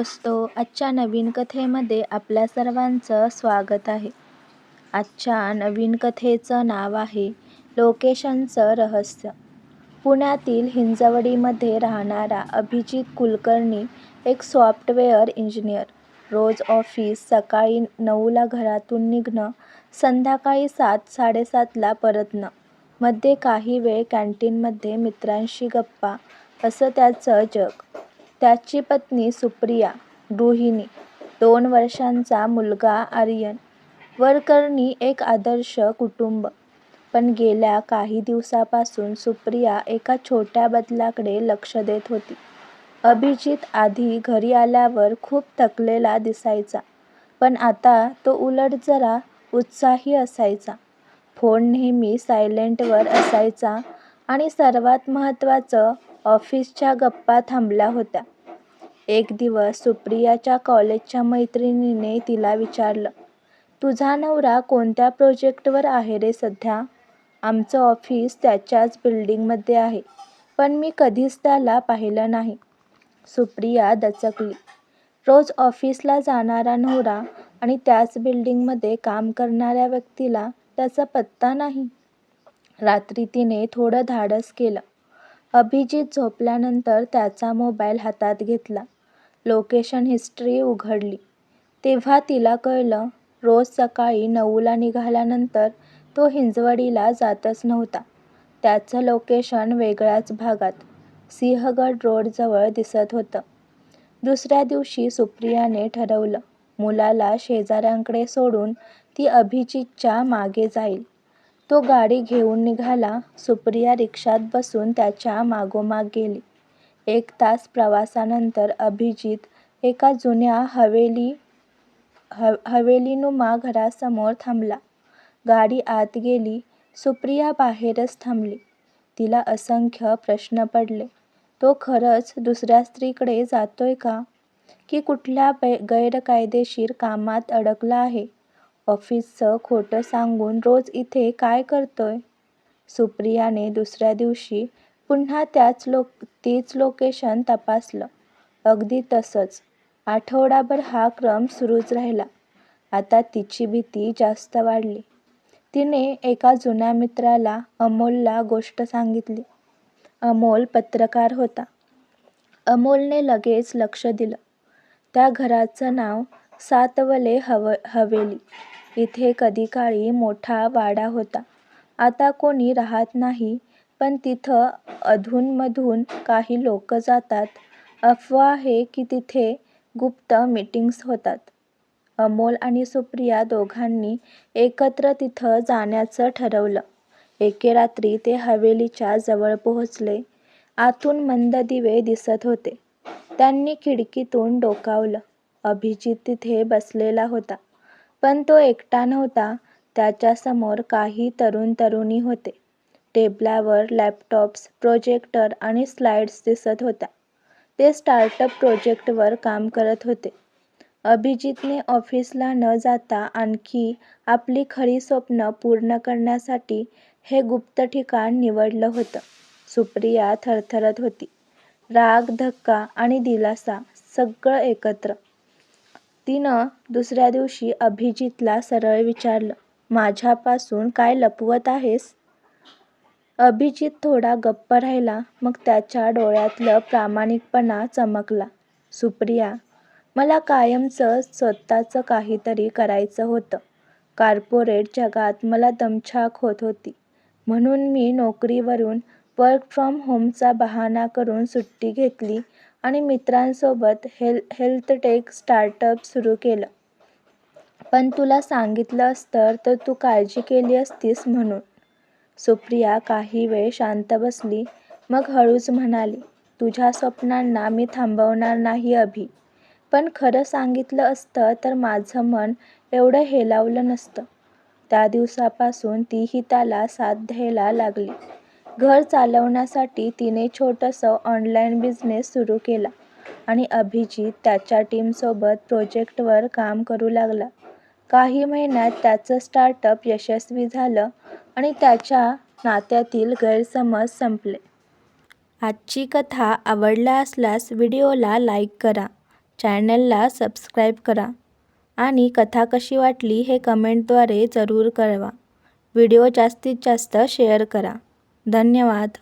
दोस्तो आजच्या नवीन कथेमध्ये आपल्या सर्वांचं स्वागत आहे. आजच्या नवीन कथेचं नाव आहे लोकेशनचं रहस्य. पुण्यातील हिंजवडीमध्ये राहणारा अभिजित कुलकर्णी एक सॉफ्टवेअर इंजिनियर. रोज ऑफिस, सकाळी नऊला घरातून निघणं, संध्याकाळी सात-साडेसातला परतणं, मध्ये काही वेळ कॅन्टीनमध्ये मित्रांशी गप्पा असं त्याचं जग. त्याची पत्नी सुप्रिया, गृहिणी, दोन वर्षांचा मुलगा आर्यन. वरकरणी एक आदर्श कुटुंब. पण गेल्या काही दिवसांपासून सुप्रिया एका छोट्या बदलाकडे लक्ष देत होती. अभिजित आधी घरी आल्यावर खूप थकलेला दिसायचा, पण आता तो उलट जरा उत्साही असायचा. फोन नेहमी सायलेंटवर असायचा आणि सर्वात महत्त्वाचं ऑफिसच्या गप्पा थांबल्या होत्या. एक दिवस सुप्रियाच्या कॉलेजच्या मैत्रिणीने तिला विचारलं, तुझा नवरा कोणत्या प्रोजेक्टवर आहे रे सध्या? आमचं ऑफिस त्याच्याच बिल्डिंगमध्ये आहे, पण मी कधीच त्याला पाहिलं नाही. सुप्रिया दचकली. रोज ऑफिसला जाणारा नवरा आणि त्याच बिल्डिंगमध्ये काम करणाऱ्या व्यक्तीला त्याचा पत्ता नाही? रात्री तिने थोडं धाडस केलं. अभिजित झोपल्यानंतर त्याचा मोबाईल हातात घेतला. लोकेशन हिस्ट्री उघडली. तेव्हा तिला कळलं, रोज सकाळी नऊला निघाल्यानंतर तो हिंजवडीला जातच नव्हता. त्याचं लोकेशन वेगळ्याच भागात, सिंहगड रोडजवळ दिसत होतं. दुसऱ्या दिवशी सुप्रियाने ठरवलं, मुलाला शेजाऱ्यांकडे सोडून ती अभिजितच्या मागे जाईल. तो गाडी घेऊन निघाला. सुप्रिया रिक्षात बसून त्याच्या मागोमाग गेली. एक तास प्रवासानंतर अभिजित एका जुन्या हवेलीनुमा घरासमोर थांबला. गाडी आत गेली. सुप्रिया बाहेरच थांबली. तिला असंख्य प्रश्न पडले. तो खरंच दुसऱ्या स्त्रीकडे जातोय का? की कुठल्या गैरकायदेशीर कामात अडकला आहे? ऑफिसचं खोटं सांगून रोज इथे काय करतोय? सुप्रियाने दुसऱ्या दिवशी पुन्हा त्याच लोक तीच लोकेशन तपासलं. अगदी तसंच. आठवडाभर हा क्रम सुरूच राहिला. आता तिची भीती जास्त वाढली. तिने एका जुन्या मित्राला, अमोलला गोष्ट सांगितली. अमोल पत्रकार होता. अमोलने लगेच लक्ष दिलं. त्या घराचं नाव सातवले हव हवेली. इथे कधीकाळी मोठा वाडा होता. आता कोणी राहत नाही, पण तिथं अधूनमधून काही लोक जातात. अफवा आहे की तिथे गुप्त मीटिंग्स होतात. अमोल आणि सुप्रिया दोघांनी एकत्र तिथं जाण्याचं ठरवलं. एके रात्री ते हवेलीच्या जवळ पोहोचले. आतून मंद दिवे दिसत होते. त्यांनी खिडकीतून डोकावलं. अभिजित तिथे बसलेला होता. पण तो एकटा नव्हता. त्याच्यासमोर काही तरुण-तरुणी होते. टेबलावर लॅपटॉप्स, प्रोजेक्टर आणि स्लाइड्स दिसत होत्या. ते स्टार्टअप प्रोजेक्टवर काम करत होते. अभिजितने ऑफिसला न जाता आणखी आपली खरी स्वप्न पूर्ण करण्यासाठी हे गुप्त ठिकाण निवडलं होतं. सुप्रिया थरथरत होती. राग, धक्का आणि दिलासा सगळं एकत्र. तिनं दुसऱ्या दिवशी अभिजितला सरळ विचारलं, माझ्यापासून काय लपवत आहेस? अभिजित थोडा गप्प राहिला. मग त्याच्या डोळ्यातलं प्रामाणिकपणा चमकला. सुप्रिया, मला कायमचं स्वतःचं काहीतरी करायचं होतं. कार्पोरेट जगात मला दमछाक होत होती. म्हणून मी नोकरीवरून वर्क फ्रॉम होमचा बहाणा करून सुट्टी घेतली आणि मित्रांसोबत हेल हेल्थटेक स्टार्टअप सुरू केलं. पण तुला सांगितलं असतं तर तू काळजी केली असतीस म्हणून. सुप्रिया काही वेळ शांत बसली. मग हळूच म्हणाली, तुझ्या स्वप्नांना मी थांबवणार नाही अभि. पण खरं सांगितलं असतं तर माझं मन एवढं हेलावलं नसतं. त्या दिवसापासून तीही त्याला साथ द्यायला लागली. घर चालवण्यासाठी तिने छोटंसं ऑनलाईन बिझनेस सुरू केला आणि अभिजित त्याच्या टीमसोबत प्रोजेक्टवर काम करू लागला. काही महिन्यात त्याचं स्टार्टअप यशस्वी झालं आणि त्याच्या नात्यातील गैरसमज संपले. आजची कथा आवडला असल्यास व्हिडिओला लाईक करा. चॅनलला सबस्क्राईब करा आणि कथा कशी वाटली हे कमेंटद्वारे जरूर कळवा व्हिडिओ जास्तीत जास्त शेअर करा धन्यवाद.